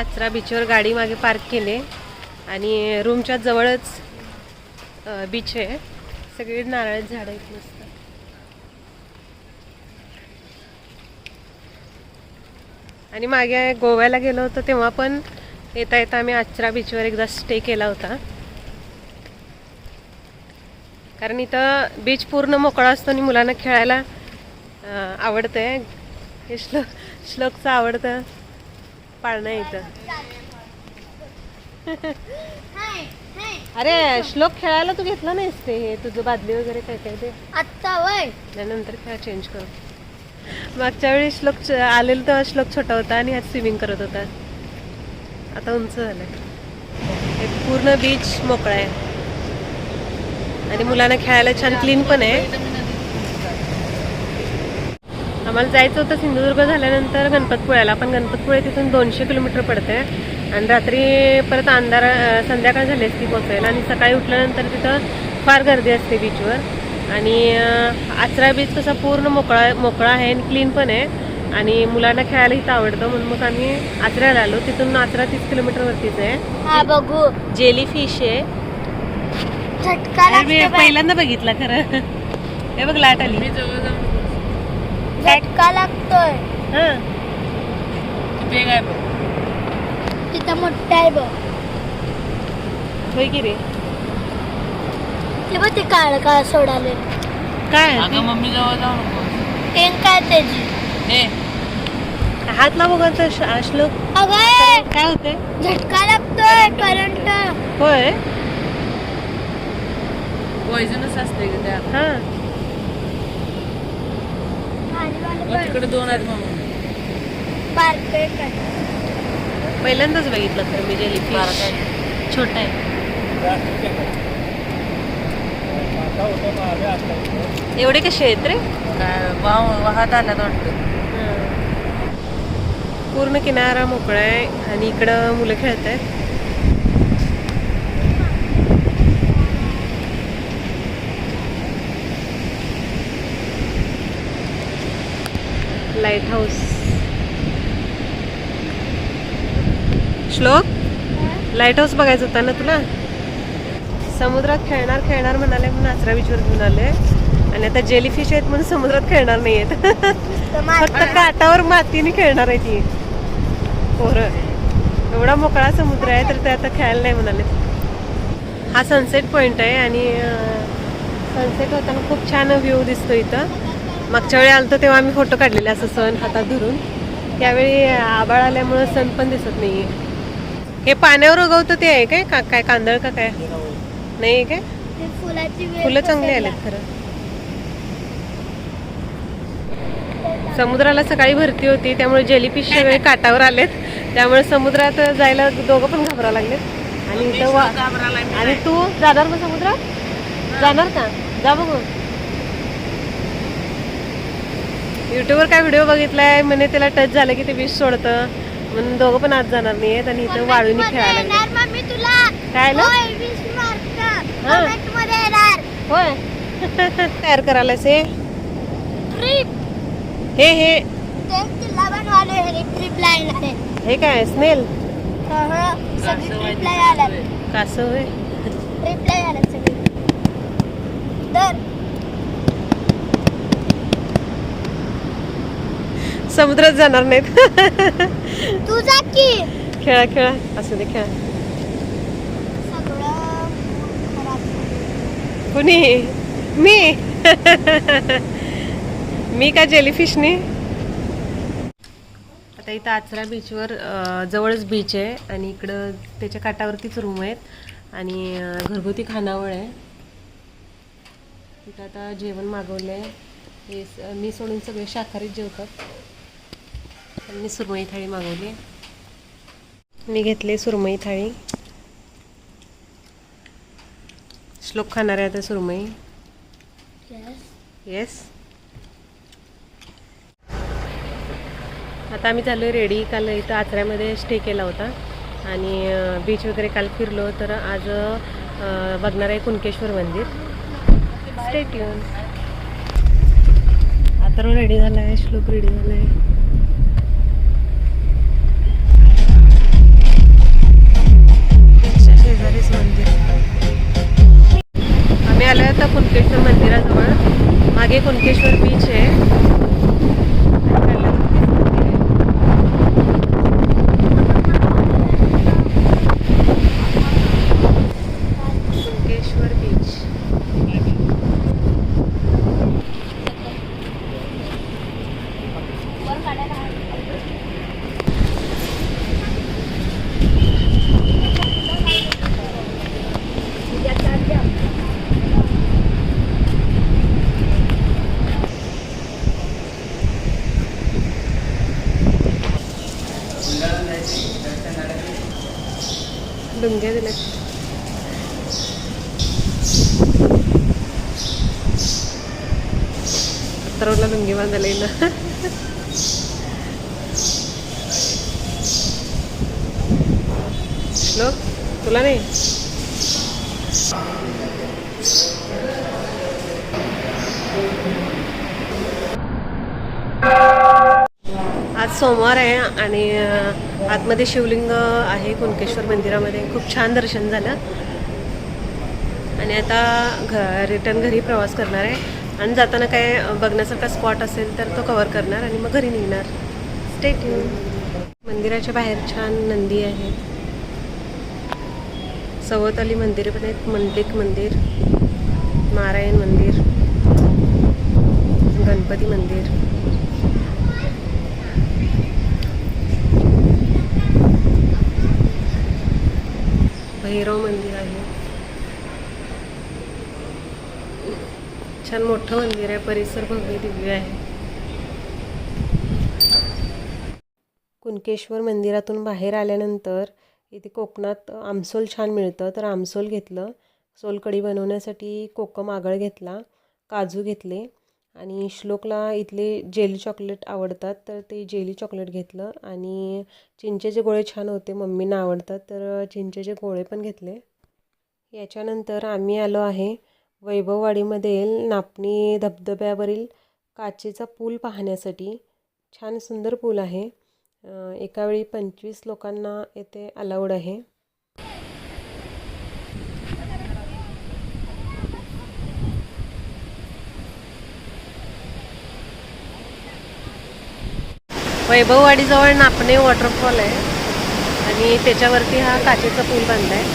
आचरा बीचवर गाडी मागे पार्क केली आणि रूमच्या जवळच बीच आहे. सगळी नारळाची झाडं आहेत मस्त. आणि मागे गोव्याला गेलो होतो तेव्हा पण येता येता आम्ही आचरा बीचवर एकदा स्टे केला होता. कारण इथं बीच पूर्ण मोकळा असतो आणि मुलांना खेळायला आवडतं आहे हे श्लोक श्लोकचं आवडतं. पाळणं इथं. अरे श्लोक खेळायला तू घेतला नाहीस ते हे तुझं बादली वगैरे काय काय ते? आत्ता वय. त्यानंतर खेळा चेंज करू. मागच्या वेळी श्लोक आलेला तेव्हा श्लोक छोटा होता आणि आज स्विमिंग करत होता. आता उंच झालाय. हे पूर्ण बीच मोकळा आहे. आणि मुलांना खेळायला छान क्लीन पण आहे. आम्हाला जायचं होतं सिंधुदुर्ग झाल्यानंतर गणपतपुळ्याला पण गणपतपुळे तिथून दोनशे किलोमीटर पडते आणि रात्री परत अंधार संध्याकाळ झाली असती पोचायला आणि सकाळी उठल्यानंतर तिथं फार गर्दी असते बीचवर आणि आचरा बीच कसा पूर्ण मोकळा मोकळा आहे आणि क्लीन पण आहे. आणि मुलांना खेळायला इथं आवडतं म्हणून मग आम्ही आचऱ्याला आलो. तिथून आचरा तीस किलोमीटरवरतीच आहे. हा बघू. जेली फिश आहे. मी. पहिल्यांदा बघितला खरं. हे बघ लाट आली. झटका लागतोय. हा. तिथं मोठा आहे बघ. होय की रे? ते बघ ते काळ काळ सोडाले काय? अगं मम्मी जवळ जाऊ नको. टेन काय त्याची? हे हात लाव बघा तर श- श्लोक? अगं काय होते झटका लागतोय करंट. होय. पॉइझनच असते ग त्या. हा. मग तिकडे दोन आहेत पहिल्यांदाच बघितलं तर मी जेली बारका फिश छोटा आहे. एवढे कसे आहेत रे? वाव वाहत आल्यात वाटतं. पूर्ण किनारा मोकळा आहे आणि इकडं मुलं खेळत आहेत lighthouse Shlok? Lighthouse बघायचं होता ना तुला? समुद्रात खेळणार खेळणार म्हणाले म्हणून आचरा बीचवर घेऊन आले. आणि आता जेली फिश आहेत म्हणून समुद्रात खेळणार नाही आहेत फक्त काटावर मातीने खेळणार आहे ती. पोरं. एवढा मोकळा समुद्र आहे तर ते आता खेळायला नाही म्हणाले. हा सनसेट पॉइंट आहे आणि सनसेट होताना खूप छान व्ह्यू दिसतो इथं. मागच्या वेळी आलतो तेव्हा आम्ही फोटो काढलेले असं सण हातात धरून. त्यावेळी आबाळ आल्यामुळं सण पण दिसत नाहीये. हे पाण्यावर उगवतं ते आहे काय? का काय कांदळ का काय? नाही आहे काय? फुलाची फुलं चांगली. आलेत खरं. समुद्राला सकाळी भरती होती त्यामुळे जेलीफिश सगळे काटावर आलेत. त्यामुळे समुद्रात जायला दोघं पण घाबरा लागलेत. आणि इथं आणि तू जाणार मग समुद्रात? जाणार का? जा बघू. युट्यूबवर काय व्हिडिओ बघितलाय? म्हणे त्याला टच झालं की ते विष सोडतं. म्हणून दोघं पण आज जाणार नाही आहेत आणि इथं वाळूनी खेळायला काय? होय. हा. तयार करायलाच हे? ट्रिप हे हे. हे हे काय स्नेल? कासव होय ट्रिपला यायला सगळी तर समुद्रात जाणार नाहीत. तू जा की. खेळा खेळा. असू दे खेळा. कुणी? मी. मी का जेलीफिशनी आता इथं आचरा बीचवर जवळच बीच आहे आणि इकडं त्याच्या काठावरतीच रूम आहेत आणि घरगुती खानावळ आहे. इथं आता जेवण मागवलं आहे हे मी सोडून सगळे शाकाहारीच जेवतात. मी सुरमई थाळी मागवली. मी घेतली सुरमई थाळी. श्लोक खाणार आहे आता सुरमई. येस आता आम्ही चाललो रेडी. काल इथं आचऱ्यामध्ये स्टे केला होता. आणि बीच वगैरे काल फिरलो तर आज बघणार आहे कुणकेश्वर मंदिर. स्टेट येऊन आता रेडी झाला आहे श्लोक रेडी झाला आहे गणेश मंदिर. आम्ही आलो आहे आता कुणकेश्वर मंदिराजवळ. मागे कुणकेश्वर बीच आहे. डुंग्या दिल्या तरवला लुंगी बांधायला येईल ना श्लोक तुला सोमवार आहे आणि आतमध्ये शिवलिंग आहे कुणकेश्वर मंदिरामध्ये. खूप छान दर्शन झालं. आणि आता घ रिटर्न घरी प्रवास करणार आहे. आणि जाताना काय बघण्यासारखा स्पॉट असेल तर तो कवर करणार आणि मग घरी निघणार. स्टेट मंदिराच्या बाहेर छान नंदी आहे. सवताली मंदिर पण आहेत. मंडलिक मंदिर. नारायण मंदिर. गणपती मंदिर. भैरव मंदिर आहे. छान मोठं मंदिर आहे परिसर भव्य दिव्य आहे. कुणकेश्वर मंदिरातून बाहेर आल्यानंतर इथे कोकणात आमसोल छान मिळतं. तर आमसोल घेतलं. सोलकढी बनवण्यासाठी कोकम आगळ घेतला. काजू घेतले. आणि श्लोकला इथले जेली चॉकलेट आवडतात तर ते जेली चॉकलेट घेतलं. आणि चिंचेचे गोळे छान होते मम्मींना आवडतात तर चिंचेचे गोळे पण घेतले. याच्यानंतर आम्ही आलो आहे वैभववाडीमधील नापणी धबधब्यावरील काचेचा पूल पाहण्यासाठी. छान सुंदर पूल आहे. एकावेळी पंचवीस लोकांना येथे अलाउड आहे. वैभववाडीजवळ नापणे वॉटरफॉल आहे. आणि त्याच्यावरती हा काचेचा पूल बांधला आहे.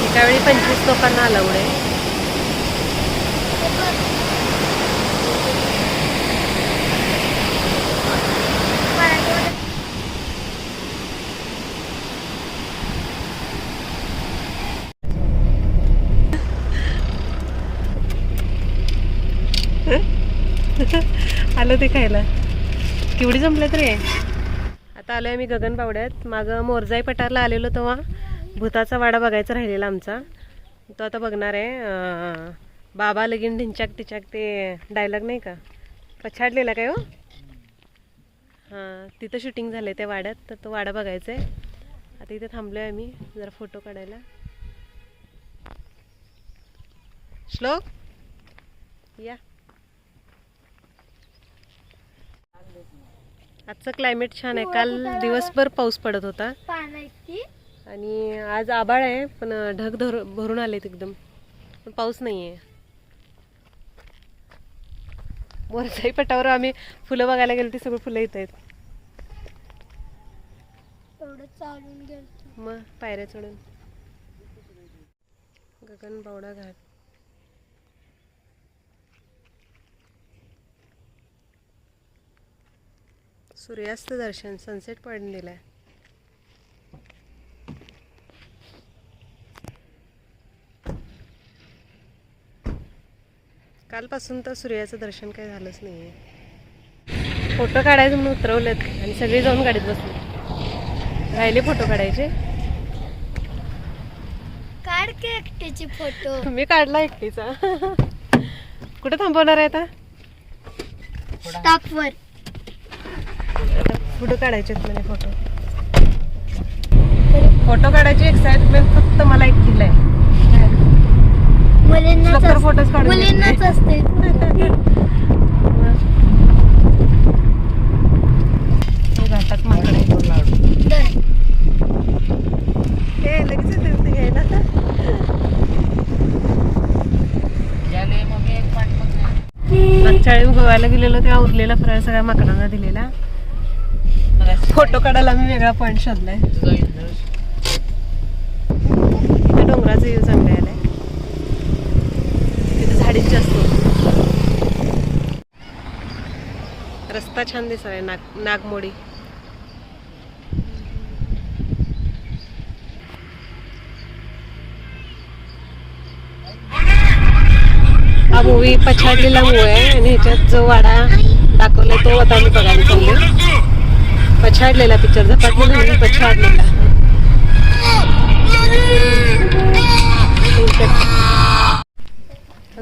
एकावेळी पंचवीस लोकांना अलाउड आहे. आलं ते खायला. केवढी जमलं तरी. आता आलो आहे मी गगन पावड्यात मागं मोरजाई पठारला आलेलो तेव्हा. भूताचा वाडा बघायचा राहिलेला आमचा. तो आता बघणार आहे. बाबा लगीन ढिंचाक टिचाक ते डायलॉग नाही का? पछाडलेला काय हो? हां तिथं शूटिंग झालं आहे त्या वाड्यात. तर तो वाडा बघायचा आहे आता इथे थांबलो आहे आम्ही. जरा फोटो काढायला. श्लोक? या. आजचं क्लायमेट छान आहे. काल दिवसभर पाऊस पडत होता. आणि आज आबाळ आहे पण ढग धर भरून आलेत एकदम. पण पाऊस नाही आहे मोरचाई पटावर आम्ही फुलं बघायला गेलो ती सगळी फुलं येत आहेत. मग पायऱ्या चढून. गगन बावडा घाट. सूर्यास्त दर्शन सनसेट पॉईंट दिलाय. कालपासून तर सूर्याचं दर्शन काही झालंच नाहीये. फोटो काढायचं म्हणून उतरवलेत आणि सगळे जाऊन गाडीत बसले. राहिले फोटो काढायचे? काढ की एकट्याची फोटो. मी काढला एकटीचा. कुठे थांबवणार आहे आता? स्टॉपवर फोटो काढायचे म्हणजे फोटो फोटो काढायची एक्साइटमेंट फक्त मला एक किल्ला आहे मुलींना फोटोज काढून मुलींनाच असते. हे लगेच गेलेलो तेव्हा उरलेला फराळ सगळ्या माकडांना दिलेला. फोटो काढायला मी वेगळा पॉईंट शोधलाय. डोंगराचं डोंगराचा व्ह्यू चांगला आलाय तिथे झाडीच जास्त रस्ता छान दिसाय नाग नागमोडी. हा मूवी पछाडलेला मूवी आहे आणि ह्याच्यात जो वाडा दाखवलाय तो आता आम्ही बघायला चाललो पछाडलेला पिक्चर झपाटलेला नाही पछाडलेला.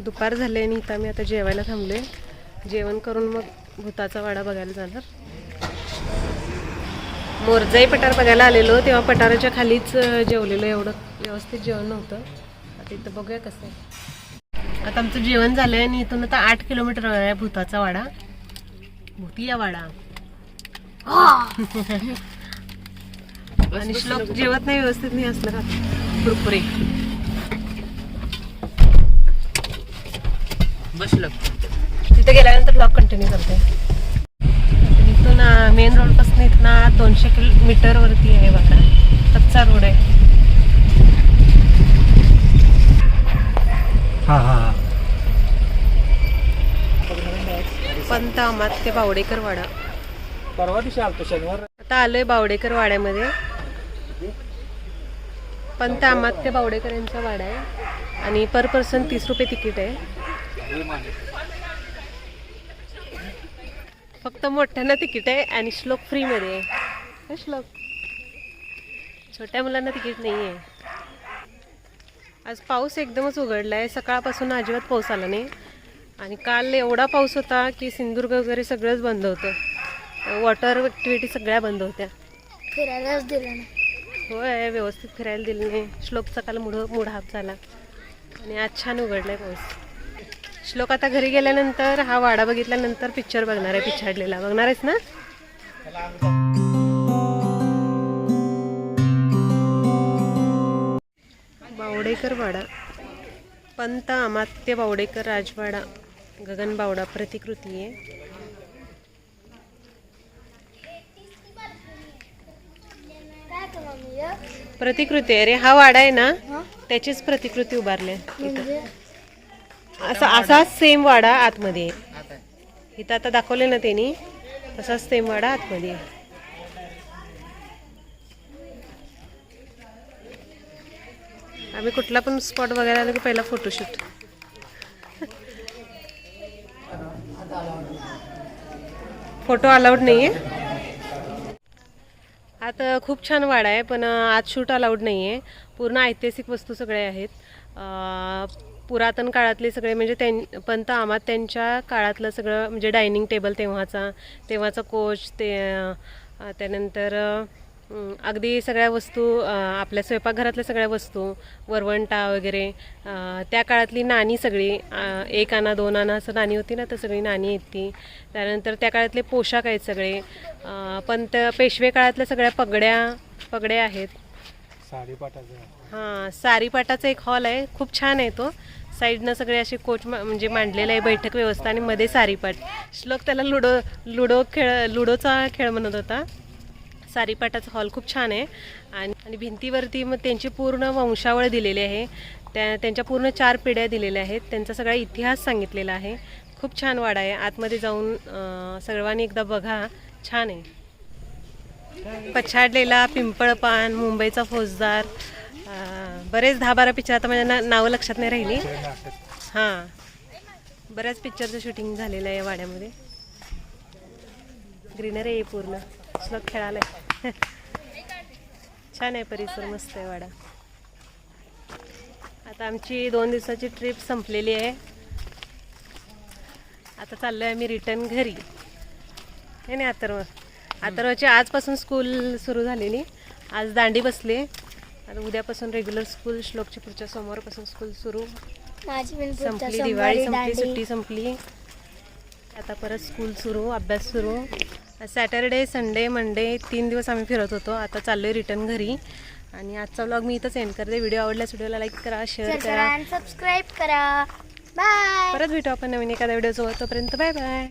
दुपार झाले आणि इथं आम्ही आता जेवायला थांबलोय. जेवण करून मग भूताचा वाडा बघायला जाणार. मोरजाई पठार बघायला आलेलो तेव्हा पठाराच्या खालीच जेवलेलो. एवढं व्यवस्थित जेवण नव्हतं. आता इथं बघूया कसं आहे. आता आमचं जेवण झालंय आणि इथून आता आठ किलोमीटर आहे भूताचा वाडा. भूतिया वाडा. आणि श्लोक जेवत नाही व्यवस्थित नाही असलं का कुरकुरे बसलं तिथे गेल्यानंतर ब्लॉग कंटिन्यू करते. इथून मेन रोडपासून इथनं दोनशे किलोमीटर वरती आहे बघा. कच्चा रोड आहे. हा हा हा. पंत अमात्य बावडेकर वाडा परवा दिवशी आलतो शनिवार. आता आलोय बावडेकर वाड्यामध्ये. पण त्या अमात्य बावडेकर यांचा वाडा आहे. आणि पर पर्सन तीस रुपये तिकीट आहे. फक्त मोठ्यांना तिकीट आहे आणि श्लोक फ्रीमध्ये आहे. श्लोक. छोट्या मुलांना तिकीट नाही आहे आज पाऊस एकदमच उघडला आहे सकाळपासून अजिबात पाऊस आला नाही. आणि काल एवढा पाऊस होता की सिंधुदुर्ग वगैरे सगळंच बंद होतं. वॉटर ॲक्टिव्हिटी सगळ्या बंद होत्या. फिरायलाच दिलं नाही. होय व्यवस्थित फिरायला दिलं नाही. श्लोकचा काल मुढ मुढाप झाला. आणि आज छान उघडलाय पाऊस. श्लोक आता घरी गेल्यानंतर हा वाडा बघितल्यानंतर पिक्चर बघणार आहे पिछाडलेला. बघणार आहेस ना? बावडेकर वाडा. पंत अमात्य बावडेकर राजवाडा. गगन बावडा प्रतिकृती आहे. प्रतिकृती आहे. रे हा वाडा आहे ना? त्याचीच प्रतिकृती उभारली. म्हणजे? असा असाच सेम वाडा आतमध्ये आहे. इथं आता दाखवले ना त्यांनी तसाच सेम वाडा आतमध्ये आहे. आम्ही कुठला पण स्पॉट बघायला आलो की पहिला फोटोशूट फोटो अलाउड नाही आहे आता खूप छान वाडा आहे पण आज आत शूट अलाउड नाही आहे पूर्ण ऐतिहासिक वस्तू सगळ्या आहेत. पुरातन काळातले सगळे म्हणजे त्यां पंत आमात त्यांच्या काळातलं सगळं म्हणजे डायनिंग टेबल तेव्हाचा तेव्हाचा कोच ते त्यानंतर अगदी सगळ्या वस्तू आपल्या स्वयंपाकघरातल्या सगळ्या वस्तू वरवंटा वगैरे त्या काळातली नाणी सगळी एक आणा दोन आणा असं नाणी होती ना तर सगळी नाणी आहेत ती त्यानंतर त्या काळातले पोशाख आहेत सगळे. अं, पंत पेशवे काळातल्या सगळ्या पगड्या पगड्या आहेत. हां सारीपाटाचा एक हॉल आहे. खूप छान आहे तो. साईडनं सगळे असे कोच म्हणजे मांडलेलं आहे बैठक व्यवस्था आणि मध्ये सारीपाट श्लोक त्याला लुडो लुडो खेळ लुडोचा खेळ म्हणत होता. सारीपाटाचा हॉल खूप छान आहे. आणि आणि भिंतीवरती मग त्यांची पूर्ण वंशावळ दिलेली आहे. त्या त्यांच्या पूर्ण चार पिढ्या दिलेल्या आहेत. त्यांचा सगळा इतिहास सांगितलेला आहे. खूप छान वाडा आहे. आतमध्ये जाऊन सर्वांनी एकदा बघा. छान आहे. पछाडलेला पिंपळपान मुंबईचा फौजदार बरेच दहा बारा पिक्चर आता माझ्या ना नावं लक्षात नाही राहिली. हां. बऱ्याच पिक्चरचं शूटिंग झालेलं आहे या वाड्यामध्ये. ग्रीनरी आहे पूर्ण. श्लोक खेळायला छान आहे परिसर मस्त आहे वाडा. आता आमची दोन दिवसाची ट्रिप संपलेली आहे. आता चाललो आहे आम्ही रिटर्न घरी. हे नाही अथर्व. अथर्वची आजपासून स्कूल सुरू झालेली. आज दांडी बसली आता उद्यापासून रेग्युलर स्कूल श्लोकची पुढच्या सोमवारपासून स्कूल सुरू. संपली दिवाळी संपली सुट्टी संपली. आता परत स्कूल सुरू अभ्यास सुरू. सॅटरडे संडे मंडे तीन दिवस आम्ही फिरत होतो. आता चाललोय रिटर्न घरी. आणि आजचा व्लॉग मी इथंच एंड करते. व्हिडिओ आवडल्यास व्हिडिओला लाईक करा शेअर करा. सबस्क्राईब करा. बाय परत भेटू आपण नवीन एखाद्या व्हिडिओ सोबत. तोपर्यंत बाय बाय